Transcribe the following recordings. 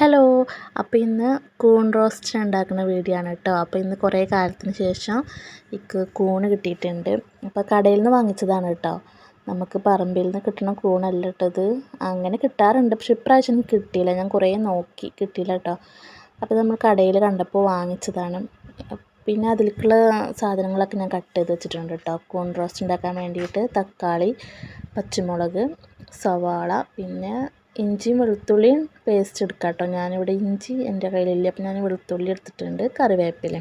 Hello. അപ്പോൾ ഇന്ന് കൂൺ റോസ്റ്റ് ഉണ്ടാക്കുന്ന വീഡിയോ ആണ് കേട്ടോ. അപ്പോൾ ഇന്ന് കുറേ കാലത്തിന് ശേഷം എനിക്ക് കൂണ് കിട്ടിയിട്ടുണ്ട്. അപ്പോൾ കടയിൽ നിന്ന് വാങ്ങിച്ചതാണ് കേട്ടോ. നമുക്ക് പറമ്പിൽ നിന്ന് കിട്ടണ കൂണല്ല കേട്ടത് അങ്ങനെ കിട്ടാറുണ്ട്. പക്ഷെ ഇപ്രാവശ്യം കിട്ടിയില്ല. ഞാൻ കുറേ നോക്കി കിട്ടിയില്ല കേട്ടോ. അപ്പോൾ നമ്മൾ കടയിൽ കണ്ടപ്പോൾ വാങ്ങിച്ചതാണ്. പിന്നെ അതിലേക്കുള്ള സാധനങ്ങളൊക്കെ ഞാൻ കട്ട് ചെയ്ത് വെച്ചിട്ടുണ്ട് കേട്ടോ. കൂൺ റോസ്റ്റ് ഉണ്ടാക്കാൻ വേണ്ടിയിട്ട് തക്കാളി പച്ചമുളക് സവാള പിന്നെ ഇഞ്ചിയും വെളുത്തുള്ളിയും പേസ്റ്റ് എടുക്കാം കേട്ടോ ഞാനിവിടെ ഇഞ്ചി എന്റെ കയ്യിലില്ല. അപ്പം ഞാൻ വെളുത്തുള്ളി എടുത്തിട്ടുണ്ട്. കറിവേപ്പില.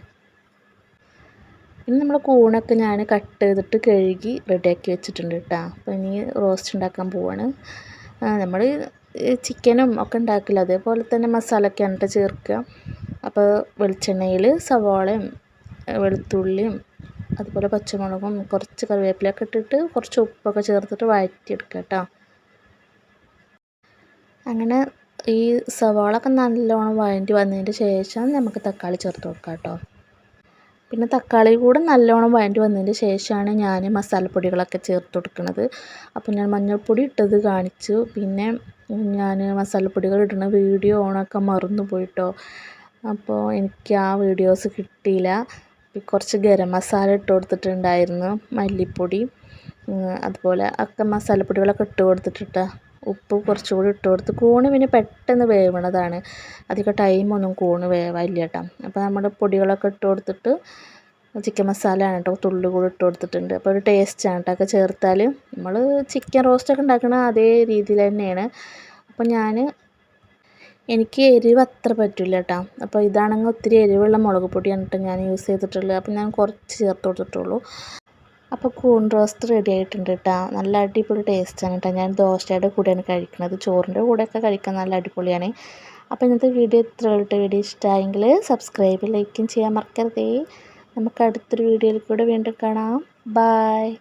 ഇനി നമ്മൾ കൂണൊക്കെ ഞാൻ കട്ട് ചെയ്തിട്ട് കഴുകി റെഡിയാക്കി വെച്ചിട്ടുണ്ട് കേട്ടോ അപ്പോൾ ഇനി റോസ്റ്റ് ഉണ്ടാക്കാൻ പോവാണ്. നമ്മൾ ചിക്കനും ഒക്കെ ഉണ്ടാക്കില്ല. അതേപോലെ തന്നെ മസാലൊക്കെ എന്നിട്ട് ചേർക്കുക. അപ്പോൾ വെളിച്ചെണ്ണയിൽ സവാളയും വെളുത്തുള്ളിയും അതുപോലെ പച്ചമുളകും കുറച്ച് കറിവേപ്പിലൊക്കെ ഇട്ടിട്ട് കുറച്ച് ഉപ്പൊക്കെ ചേർത്തിട്ട് വഴറ്റിയെടുക്കുക കേട്ടോ അങ്ങനെ ഈ സവാള ഒക്കെ നല്ലോണം വഴണ്ടി വന്നതിന് ശേഷം നമുക്ക് തക്കാളി ചേർത്ത് കൊടുക്കാം കേട്ടോ. പിന്നെ തക്കാളി കൂടെ നല്ലോണം വഴണ്ടി വന്നതിന് ശേഷമാണ് ഞാൻ മസാലപ്പൊടികളൊക്കെ ചേർത്ത് കൊടുക്കുന്നത്. അപ്പോൾ ഞാൻ മഞ്ഞൾപ്പൊടി ഇട്ടത് കാണിച്ചു. പിന്നെ ഞാൻ മസാലപ്പൊടികൾ ഇടുന്ന വീഡിയോ ഓണൊക്കെ മറന്നു പോയിട്ടോ. അപ്പോൾ എനിക്ക് ആ വീഡിയോസ് കിട്ടിയില്ല. കുറച്ച് ഗരം മസാല ഇട്ട് കൊടുത്തിട്ടുണ്ടായിരുന്നു. മല്ലിപ്പൊടി അതുപോലെ ഒക്കെ മസാലപ്പൊടികളൊക്കെ ഇട്ട് കൊടുത്തിട്ടിട്ടാ. ഉപ്പ് കുറച്ചുകൂടി ഇട്ട് കൊടുത്ത് കൂണ് പിന്നെ പെട്ടെന്ന് വേവണതാണ്. അധികം ടൈമൊന്നും കൂണ് വേവാനില്ല കേട്ടോ അപ്പോൾ നമ്മൾ പൊടികളൊക്കെ ഇട്ട് കൊടുത്തിട്ട് ചിക്കൻ മസാല ആണ് കേട്ടോ തുള്ളി കൂടി ഇട്ട് കൊടുത്തിട്ടുണ്ട്. അപ്പോൾ ഒരു ടേസ്റ്റാണ് കേട്ടോ ഒക്കെ ചേർത്താൽ നമ്മൾ ചിക്കൻ റോസ്റ്റൊക്കെ ഉണ്ടാക്കണ അതേ രീതിയിൽ തന്നെയാണ്. അപ്പോൾ ഞാൻ എനിക്ക് എരിവ് അത്ര പറ്റില്ല കേട്ടോ അപ്പോൾ ഇതാണെങ്കിൽ ഒത്തിരി എരിവുള്ള മുളക് പൊടിയാണ് കേട്ടോ ഞാൻ യൂസ് ചെയ്തിട്ടുള്ളത്. അപ്പോൾ ഞാൻ കുറച്ച് ചേർത്ത് കൊടുത്തിട്ടുള്ളൂ. അപ്പോൾ കൂൺ റോസ്റ്റ് റെഡി ആയിട്ടുണ്ട് കേട്ടോ നല്ല അടിപൊളി ടേസ്റ്റാണ് കേട്ടോ ഞാൻ ദോശയുടെ കൂടെയാണ് കഴിക്കുന്നത് ചോറിന്റെ കൂടെയൊക്കെ കഴിക്കാൻ നല്ല അടിപൊളിയാണ്. അപ്പോൾ ഇന്നത്തെ വീഡിയോ ഇത്ര ഉള്ളൂ വീഡിയോ ഇഷ്ടമായെങ്കിൽ സബ്സ്ക്രൈബ് ലൈക്കും ചെയ്യാൻ മറക്കരുതേ. നമുക്ക് അടുത്തൊരു വീഡിയോയിൽ കൂടെ വീണ്ടും കാണാം. ബായ്